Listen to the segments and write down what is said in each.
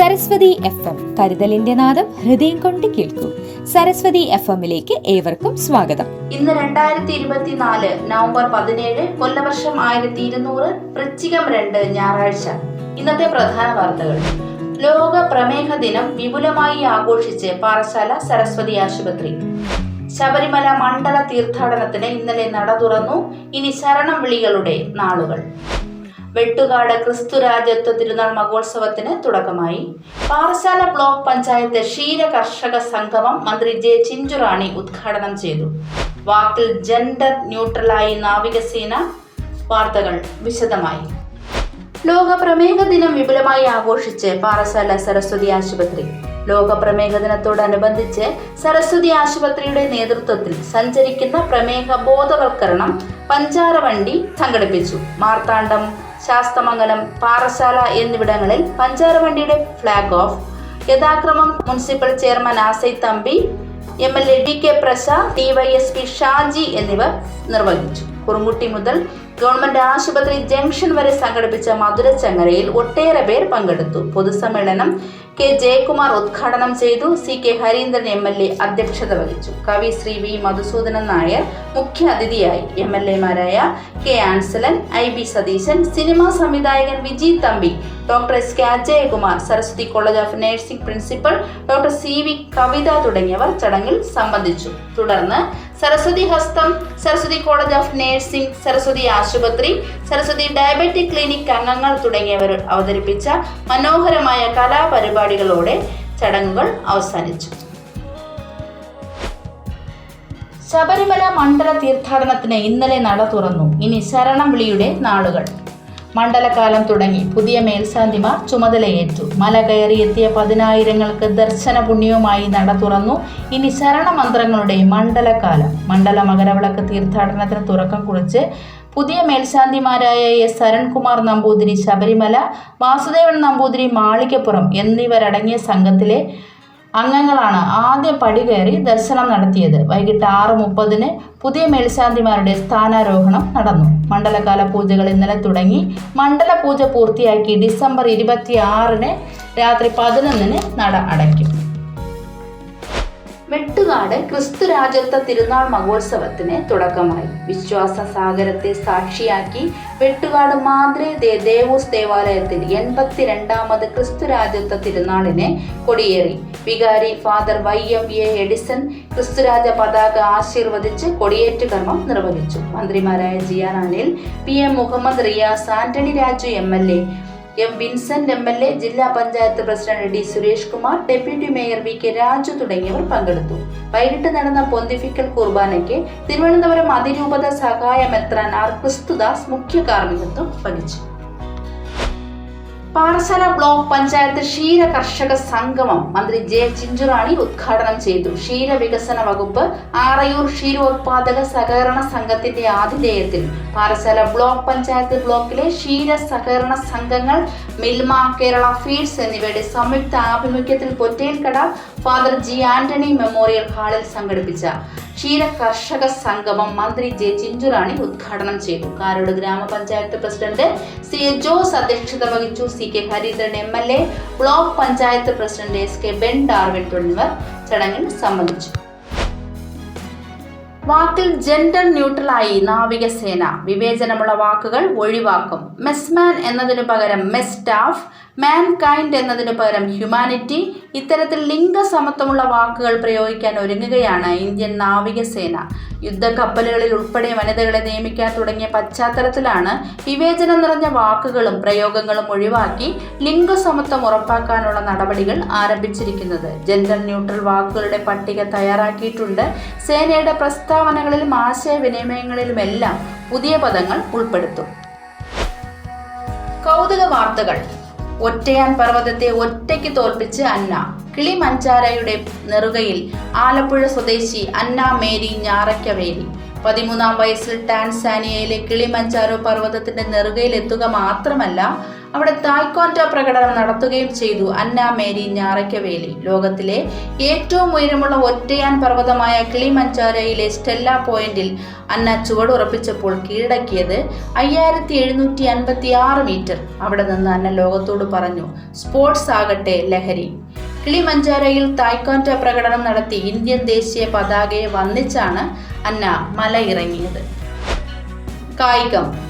Saraswati F M കരുതലിന്റെ നാദം ഹൃദയം കൊണ്ട് കേൾക്കൂ. സരസ്വതി എഫ് എമ്മിലേക്ക് ഏവർക്കും സ്വാഗതം. ഇന്ന് രണ്ടായിരത്തി ഇരുപത്തിനാല് നവംബർ പതിനേഴ് കൊല്ലവർഷം ആയിരത്തി ഇരുന്നൂറ് വൃശ്ചികം രണ്ട് ഞായറാഴ്ച. ഇന്നത്തെ പ്രധാന വാർത്തകൾ. ലോക പ്രമേഹ ദിനം വിപുലമായി ആഘോഷിച്ച് പാറശാല സരസ്വതി ആശുപത്രി. ശബരിമല മണ്ഡല തീർത്ഥാടനത്തിന് ഇന്നലെ നട തുറന്നു. ഇനി ശരണം വിളികളുടെ നാളുകൾ. വെട്ടുകാട് ക്രിസ്തുരാജത്വ തിരുനാൾ മഹോത്സവത്തിന് തുടക്കമായി. പാറശാല ബ്ലോക്ക് പഞ്ചായത്ത് ക്ഷീര കർഷക സംഗമം മന്ത്രി ജെ ചിഞ്ചുറാണി ഉദ്ഘാടനം ചെയ്തു. വാക്കിൽ ജെൻഡർ ന്യൂട്രലായി നാവികസേന വാർത്തകൾ വിശദമായി. ലോക പ്രമേഹ ദിനം വിപുലമായി ആഘോഷിച്ച് പാറശാല സരസ്വതി ആശുപത്രി. ലോക പ്രമേഹ ദിനത്തോടനുബന്ധിച്ച് സരസ്വതി ആശുപത്രിയുടെ നേതൃത്വത്തിൽ സഞ്ചരിക്കുന്ന പ്രമേഹ ബോധവൽക്കരണം പഞ്ചാരവണ്ടി സംഘടിപ്പിച്ചു. മാർത്താണ്ഡം ശാസ്തമംഗലം പാറശാല എന്നിവിടങ്ങളിൽ പഞ്ചാരവണ്ടിയുടെ ഫ്ലാഗ് ഓഫ് യഥാക്രമം municipal chairman Asai Thampi M L A D K Prasad DYSP Shaji എന്നിവർ നിർവഹിച്ചു. കുറുങ്കുട്ടി മുതൽ ഗവൺമെന്റ് ആശുപത്രി ജംഗ്ഷൻ വരെ സംഘടിപ്പിച്ച മധുരച്ചങ്ങരയിൽ ഒട്ടേറെ പേർ പങ്കെടുത്തു. പൊതുസമ്മേളനം കെ ജയകുമാർ ഉദ്ഘാടനം ചെയ്തു. C K Harindran M L A അധ്യക്ഷത വഹിച്ചു. കവി ശ്രീ വി മധുസൂദനൻ നായർ മുഖ്യ അതിഥിയായി. M L എമാരായ K Anslan I B Satheesan cinema സംവിധായകൻ Viji Thampi doctor S K Ajayakumar Saraswathi college of nursing principal doctor C V Kavitha തുടങ്ങിയവർ ചടങ്ങിൽ സംബന്ധിച്ചു. തുടർന്ന് Saraswathi ഹസ്തം Saraswathi college of nursing Saraswathi ആശുപത്രി സരസ്വതി ഡയബറ്റിക് ക്ലിനിക് അംഗങ്ങൾ തുടങ്ങിയവർ അവതരിപ്പിച്ച മനോഹരമായ കലാപരിപാടികളോടെ ചടങ്ങുകൾ അവസാനിച്ചു. ശബരിമല മണ്ഡല തീർത്ഥാടനത്തിന് ഇന്നലെ നട തുറന്നു. ഇനി ശരണം വിളിയുടെ നാളുകൾ. മണ്ഡലകാലം തുടങ്ങി. പുതിയ മേൽശാന്തിമാർ ചുമതലയേറ്റു. മല കയറി എത്തിയ പതിനായിരങ്ങൾക്ക് ദർശന പുണ്യവുമായി നട തുറന്നു. ഇനി ശരണമന്ത്രങ്ങളുടെ മണ്ഡലകാലം. മണ്ഡല മകരവിളക്ക് തീർത്ഥാടനത്തിന് തുറക്കം കുറിച്ച് പുതിയ മേൽശാന്തിമാരായ എസ്. അരുൺകുമാർ നമ്പൂതിരി ശബരിമല വാസുദേവൻ നമ്പൂതിരി മാളികപ്പുറം എന്നിവരടങ്ങിയ സംഘത്തിലെ അംഗങ്ങളാണ് ആദ്യം പടി കയറി ദർശനം നടത്തിയത്. വൈകിട്ട് ആറ് മുപ്പതിന് പുതിയ മേൽശാന്തിമാരുടെ സ്ഥാനാരോഹണം നടന്നു. മണ്ഡലകാല പൂജകൾ ഇന്നലെ തുടങ്ങി. മണ്ഡല പൂജ പൂർത്തിയാക്കി ഡിസംബർ ഇരുപത്തി ആറിന് രാത്രി പതിനൊന്നിന് നട അടയ്ക്കും. വെട്ടുകാട് ക്രിസ്തുരാജത്വ തിരുനാൾ മഹോത്സവത്തിന് തുടക്കമായി. വിശ്വാസ സാഗരത്തെ സാക്ഷിയാക്കി വെട്ടുകാട് മാതൃ ദേ ദേവൂസ് ദേവാലയത്തിൽ എൺപത്തിരണ്ടാമത് ക്രിസ്തുരാജത്വ തിരുനാളിനെ കൊടിയേറി. വികാരി father Y M A Edison ക്രിസ്തുരാജ പതാക ആശീർവദിച്ച് കൊടിയേറ്റ് കർമ്മം നിർവഹിച്ചു. മന്ത്രിമാരായ G R Anil P M Muhammad Riyas Antony Raju M L A M Vincent M L A ജില്ലാ panchayat president D Suresh Kumar deputy mayor V K Raju തുടങ്ങിയവർ പങ്കെടുത്തു. വൈകിട്ട് നടന്ന പൊന്തിഫിക്കൽ കുർബാനയ്ക്ക് തിരുവനന്തപുരം അതിരൂപത സഹായ മെത്രാൻ ആർ ക്രിസ്തുദാസ് മുഖ്യ കാർമ്മികത്വം വഹിച്ചു. പാറശാല ബ്ലോക്ക് പഞ്ചായത്ത് ക്ഷീര കർഷക സംഗമം മന്ത്രി ജെ ചിഞ്ചുറാണി ഉദ്ഘാടനം ചെയ്തു. ക്ഷീര വികസന വകുപ്പ് ആറയൂർ ക്ഷീരോത്പാദക സഹകരണ സംഘത്തിന്റെ ആതിഥേയത്തിൽ പാറശാല ബ്ലോക്ക് പഞ്ചായത്ത് ബ്ലോക്കിലെ ക്ഷീര സഹകരണ സംഘങ്ങൾ മിൽമ കേരള ഫീഡ്സ് എന്നിവയുടെ സംയുക്ത ആഭിമുഖ്യത്തിൽ Pottelkada father G Antony memorial ഹാളിൽ സംഘടിപ്പിച്ച ക്ഷീര കർഷക സംഗമം മന്ത്രി ജെ ചിഞ്ചുറാണി ഉദ്ഘാടനം ചെയ്തു. കാരോട് ഗ്രാമപഞ്ചായത്ത് പ്രസിഡന്റ് സി ജോസ് അധ്യക്ഷത വഹിച്ചു. C K Harindran M L A block panchayat president S K Ben Darwin തുടങ്ങിയവർ ചടങ്ങിൽ സംബന്ധിച്ചു. വാക്കിൽ ജെൻഡർ ന്യൂട്രലായി നാവികസേന. വിവേചനമുള്ള വാക്കുകൾ ഒഴിവാക്കും. മെസ്മാൻ എന്നതിനു പകരം മെസ് സ്റ്റാഫ് മാൻ കൈൻഡ് എന്നതിനു പകരം ഹ്യൂമാനിറ്റി ഇത്തരത്തിൽ ലിംഗസമത്വമുള്ള വാക്കുകൾ പ്രയോഗിക്കാൻ ഒരുങ്ങുകയാണ്. ഇന്ത്യൻ നാവികസേന യുദ്ധക്കപ്പലുകളിൽ ഉൾപ്പെടെ വനിതകളെ നിയമിക്കാൻ തുടങ്ങിയ പശ്ചാത്തലത്തിലാണ് വിവേചനം നിറഞ്ഞ വാക്കുകളും പ്രയോഗങ്ങളും ഒഴിവാക്കി ലിംഗസമത്വം ഉറപ്പാക്കാനുള്ള നടപടികൾ ആരംഭിച്ചിരിക്കുന്നത്. ജെൻഡർ ന്യൂട്രൽ വാക്കുകളുടെ പട്ടിക തയ്യാറാക്കിയിട്ടുണ്ട്. സേനയുടെ പ്രസ്താവനകളിലും ആശയവിനിമയങ്ങളിലുമെല്ലാം പുതിയ പദങ്ങൾ ഉൾപ്പെടുത്തും. കൗതുക വാർത്തകൾ. ഒറ്റയാൻ പർവതത്തെ ഒറ്റയ്ക്ക് തോൽപ്പിച്ച് അന്ന. കിളി മഞ്ചാരയുടെ നെറുകയിൽ ആലപ്പുഴ സ്വദേശി അന്ന മേരി ഞാറയ്ക്കവേലി. പതിമൂന്നാം വയസ്സിൽ ടാൻസാനിയയിലെ കിളിമഞ്ചാരോ പർവതത്തിന്റെ നെറുകയിൽ എത്തുക മാത്രമല്ല അവിടെ തായ്ക്കോറ്റ പ്രകടനം നടത്തുകയും ചെയ്തു. അന്ന മേരി ഞാറയ്ക്കവേലി. ലോകത്തിലെ ഏറ്റവും ഉയരമുള്ള ഒറ്റയാൻ പർവതമായ കിളിമഞ്ചാരയിലെ സ്റ്റെല്ല പോയിന്റിൽ അന്ന ചുവടുറപ്പിച്ചപ്പോൾ കീഴടക്കിയത് അയ്യായിരത്തി എഴുന്നൂറ്റി അൻപത്തി ആറ് മീറ്റർ. അവിടെ നിന്ന് അന്ന ലോകത്തോട് പറഞ്ഞു സ്പോർട്സ് ആകട്ടെ ലഹരി. കിളിമഞ്ചാരയിൽ തായ്ക്കോറ്റ പ്രകടനം നടത്തി ഇന്ത്യൻ ദേശീയ പതാകയെ വന്നിച്ചാണ് അന്ന മല ഇറങ്ങിയത് കായികം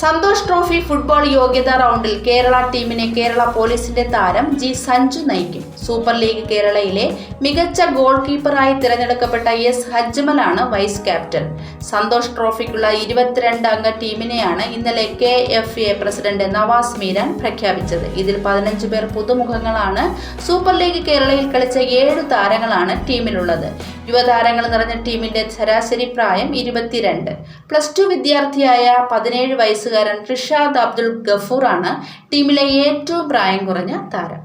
സന്തോഷ് ട്രോഫി ഫുട്ബോൾ യോഗ്യതാ റൗണ്ടിൽ കേരള ടീമിനെ കേരള പോലീസിന്റെ താരം ജി സഞ്ജു നയിക്കും. സൂപ്പർ ലീഗ് കേരളയിലെ മികച്ച ഗോൾ കീപ്പറായി തിരഞ്ഞെടുക്കപ്പെട്ട എസ് ഹജ്മലാണ് വൈസ് ക്യാപ്റ്റൻ. സന്തോഷ് ട്രോഫിക്കുള്ള ഇരുപത്തിരണ്ട് അംഗ ടീമിനെയാണ് ഇന്നലെ K F A president Navas Meeran പ്രഖ്യാപിച്ചത്. ഇതിൽ പതിനഞ്ച് പേർ പുതുമുഖങ്ങളാണ്. സൂപ്പർ ലീഗ് കേരളയിൽ കളിച്ച ഏഴ് താരങ്ങളാണ് ടീമിലുള്ളത്. യുവതാരങ്ങൾ നിറഞ്ഞ ടീമിന്റെ ശരാശരി പ്രായം ഇരുപത്തിരണ്ട്. പ്ലസ് ടു വിദ്യാർത്ഥിയായ പതിനേഴ് വയസ്സുകാരൻ റിഷാദ് അബ്ദുൾ ഗഫൂറാണ് ടീമിലെ ഏറ്റവും പ്രായം കുറഞ്ഞ താരം.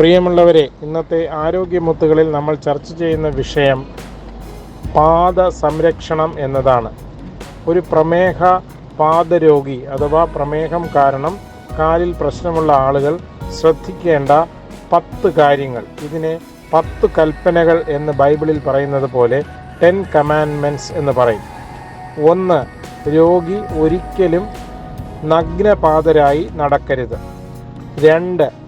പ്രിയമുള്ളവരെ ഇന്നത്തെ ആരോഗ്യമുത്തുകളിൽ നമ്മൾ ചർച്ച ചെയ്യുന്ന വിഷയം പാദ സംരക്ഷണം എന്നതാണ്. ഒരു പ്രമേഹ പാദരോഗി അഥവാ പ്രമേഹം കാരണം കാലിൽ പ്രശ്നമുള്ള ആളുകൾ ശ്രദ്ധിക്കേണ്ട പത്ത് കാര്യങ്ങൾ. ഇതിനെ പത്ത് കൽപ്പനകൾ എന്ന് ബൈബിളിൽ പറയുന്നത് പോലെ ടെൻ കമാൻമെന്റ്സ് എന്ന് പറയും. ഒന്ന് രോഗി ഒരിക്കലും നഗ്നപാതരായി നടക്കരുത്. രണ്ട്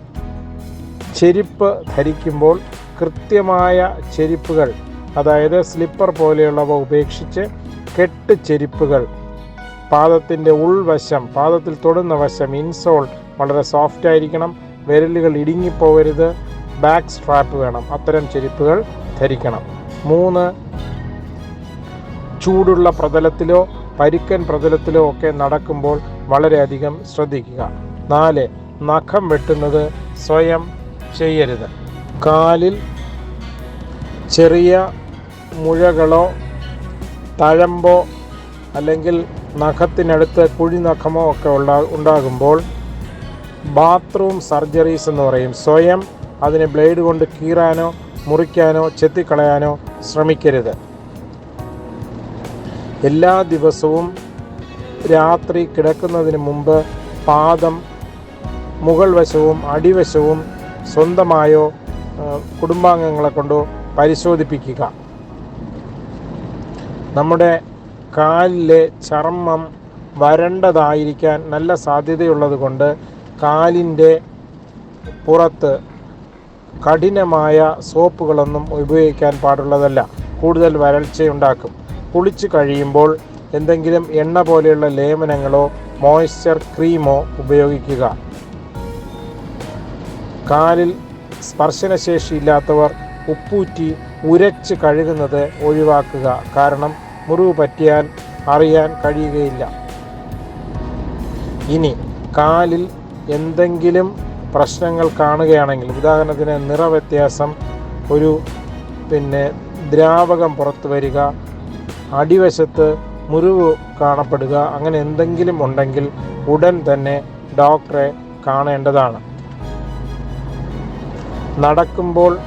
ചെരുപ്പ് ധരിക്കുമ്പോൾ കൃത്യമായ ചെരിപ്പുകൾ അതായത് സ്ലിപ്പർ പോലെയുള്ളവ ഉപേക്ഷിച്ച് കെട്ട് ചെരിപ്പുകൾ. പാദത്തിന്റെ ഉൾവശം പാദത്തിൽ തൊടുന്ന വശം ഇൻസോൾ വളരെ സോഫ്റ്റ് ആയിരിക്കണം. വിരലുകൾ ഇടുങ്ങിപ്പോകരുത് ബാക്ക് സ്ട്രാപ്പ് വേണം. അത്തരം ചെരിപ്പുകൾ ധരിക്കണം. മൂന്ന് ചൂടുള്ള പ്രതലത്തിലോ പരുക്കൻ പ്രതലത്തിലോ ഒക്കെ നടക്കുമ്പോൾ വളരെയധികം ശ്രദ്ധിക്കുക. നാല് നഖം വെട്ടുന്നത് സ്വയം ചെയ്യരുത്. കാലിൽ ചെറിയ മുഴകളോ തഴമ്പോ അല്ലെങ്കിൽ നഖത്തിനടുത്ത് കുഴി നഖമോ ഒക്കെ ഉണ്ടാ ഉണ്ടാകുമ്പോൾ ബാത്റൂം സർജറീസ് എന്ന് പറയും. സ്വയം അതിനെ ബ്ലേഡ് കൊണ്ട് കീറാനോ മുറിക്കാനോ ചെത്തിക്കളയാനോ ശ്രമിക്കരുത്. എല്ലാ ദിവസവും രാത്രി കിടക്കുന്നതിന് മുമ്പ് പാദം മുകൾ വശവും അടിവശവും സ്വന്തമായോ കുടുംബാംഗങ്ങളെ കൊണ്ടോ പരിശോധിപ്പിക്കുക. നമ്മുടെ കാലിലെ ചർമ്മം വരണ്ടതായിരിക്കാൻ നല്ല സാധ്യതയുള്ളത് കൊണ്ട് കാലിന്റെ പുറത്ത് കഠിനമായ സോപ്പുകളൊന്നും ഉപയോഗിക്കാൻ പാടുള്ളതല്ല. കൂടുതൽ വരൾച്ചയുണ്ടാക്കും. കുളിച്ച് കഴിയുമ്പോൾ എന്തെങ്കിലും എണ്ണ പോലെയുള്ള ലേപനങ്ങളോ മോയ്സ്ചർ ക്രീമോ ഉപയോഗിക്കുക. കാലിൽ സ്പർശനശേഷിയില്ലാത്തവർ ഉപ്പൂറ്റി ഉരച്ച് കഴുകുന്നത് ഒഴിവാക്കുക. കാരണം മുറിവ് പറ്റിയാൽ അറിയാൻ കഴിയുകയില്ല. ഇനി കാലിൽ എന്തെങ്കിലും പ്രശ്നങ്ങൾ കാണുകയാണെങ്കിൽ ഉദാഹരണത്തിന് നിറവ്യത്യാസം ഒരു പിന്നെ ദ്രാവകം പുറത്തു വരിക അടിവശത്ത് മുറിവ് കാണപ്പെടുക അങ്ങനെ എന്തെങ്കിലും ഉണ്ടെങ്കിൽ ഉടൻ തന്നെ ഡോക്ടറെ കാണേണ്ടതാണ്. നടക്കുമ്പോൾ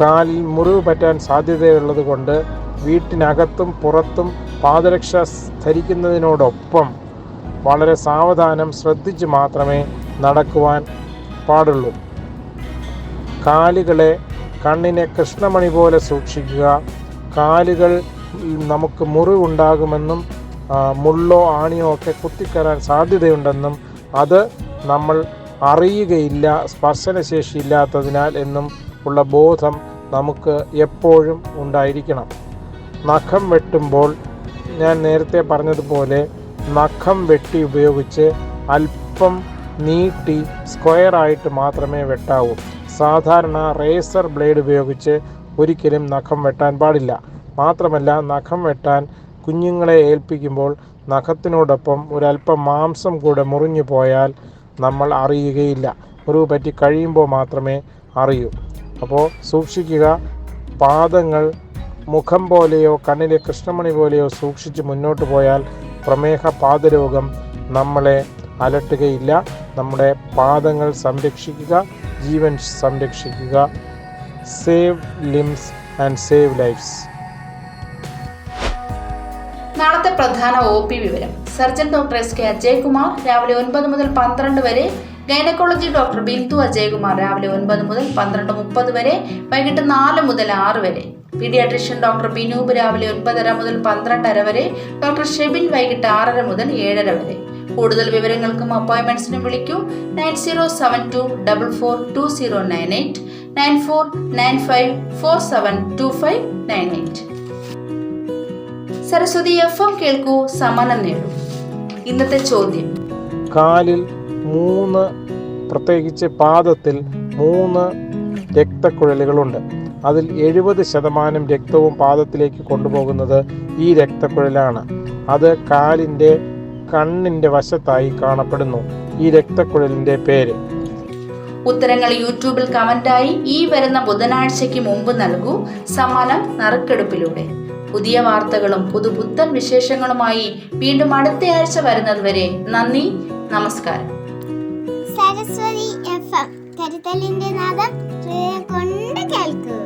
കാലിൽ മുറിവ് പറ്റാൻ സാധ്യതയുള്ളത് കൊണ്ട് വീട്ടിനകത്തും പുറത്തും പാദരക്ഷ ധരിക്കുന്നതിനോടൊപ്പം വളരെ സാവധാനം ശ്രദ്ധിച്ച് മാത്രമേ നടക്കുവാൻ പാടുള്ളൂ. കാലുകളെ കണ്ണിനെ കൃഷ്ണമണി പോലെ സൂക്ഷിക്കുക. കാലുകൾ നമുക്ക് മുറിവുണ്ടാകുമെന്നും മുള്ളോ ആണിയോ ഒക്കെ കുത്തിക്കയറാൻ സാധ്യതയുണ്ടെന്നും അത് നമ്മൾ അറിയുകയില്ല സ്പർശനശേഷി ഇല്ലാത്തതിനാൽ എന്നും ഉള്ള ബോധം നമുക്ക് എപ്പോഴും ഉണ്ടായിരിക്കണം. നഖം വെട്ടുമ്പോൾ ഞാൻ നേരത്തെ പറഞ്ഞതുപോലെ നഖം വെട്ടി ഉപയോഗിച്ച് അല്പം നീട്ടി സ്ക്വയറായിട്ട് മാത്രമേ വെട്ടാവൂ. സാധാരണ റേസർ ബ്ലേഡ് ഉപയോഗിച്ച് ഒരിക്കലും നഖം വെട്ടാൻ പാടില്ല. മാത്രമല്ല നഖം വെട്ടാൻ കുഞ്ഞുങ്ങളെ ഏൽപ്പിക്കുമ്പോൾ നഖത്തിനോടൊപ്പം ഒരല്പം മാംസം കൂടെ മുറിഞ്ഞു പോയാൽ നമ്മൾ അറിയുകയില്ല. മുറിവ് പറ്റി കഴിയുമ്പോൾ മാത്രമേ അറിയൂ. അപ്പോൾ സൂക്ഷിക്കുക പാദങ്ങൾ മുഖം പോലെയോ കണ്ണിലെ കൃഷ്ണമണി പോലെയോ സൂക്ഷിച്ച് മുന്നോട്ട് പോയാൽ പ്രമേഹ പാദരോഗം നമ്മളെ അലട്ടുകയില്ല. നമ്മുടെ പാദങ്ങൾ സംരക്ഷിക്കുക ജീവൻ സംരക്ഷിക്കുക. Save limbs and save lives. നാളത്തെ പ്രധാന ഒ പി വിവരം. Surgeon doctor S K Ajaykumar രാവിലെ ഒൻപത് മുതൽ പന്ത്രണ്ട് വരെ ഗൈനക്കോളജി ഡോക്ടർ ബിന്ദു അജയ്കുമാർ രാവിലെ ഒൻപത് മുതൽ പന്ത്രണ്ട് മുപ്പത് വരെ വൈകിട്ട് നാല് മുതൽ ആറ് വരെ. പീഡിയാട്രിഷ്യൻ ഡോക്ടർ ബിനൂബ് രാവിലെ ഒൻപതര മുതൽ പന്ത്രണ്ടര വരെ ഡോക്ടർ ഷെബിൻ വൈകിട്ട് ആറര മുതൽ ഏഴര വരെ. കൂടുതൽ വിവരങ്ങൾക്കും അപ്പോയിൻമെന്റ്സിനും വിളിക്കൂ nine zero seven two double four two zero nine eight nine four nine five four seven two five nine eight. Saraswathi F M കേൾക്കൂ സമ്മാനം നേടൂ. ഇന്നത്തെ ചോദ്യം. കാലിൽ മൂന്ന് പ്രത്യേകിച്ച് പാദത്തിൽ മൂന്ന് രക്തക്കുഴലുകളുണ്ട്. അതിൽ എഴുപത് ശതമാനം രക്തവും പാദത്തിലേക്ക് കൊണ്ടുപോകുന്നത് ഈ രക്തക്കുഴലാണ്. അത് കാലിന്റെ കണ്ണിന്റെ വശത്തായി കാണപ്പെടുന്നു. ഈ രക്തക്കുഴലിന്റെ പേര്. ഉത്തരങ്ങൾ യൂട്യൂബിൽ കമന്റായി ഈ വരുന്ന ബുധനാഴ്ചയ്ക്ക് മുമ്പ് നൽകൂ. സമ്മാനം നറുക്കെടുപ്പിലൂടെ. പുതിയ വാർത്തകളും പുതുപുത്തൻ വിശേഷങ്ങളുമായി വീണ്ടും അടുത്തയാഴ്ച വരുന്നതുവരെ നന്ദി നമസ്കാരം. Saraswathi F M. കരുതലിന്റെ നാദം കൊണ്ട് കേൾക്കൂ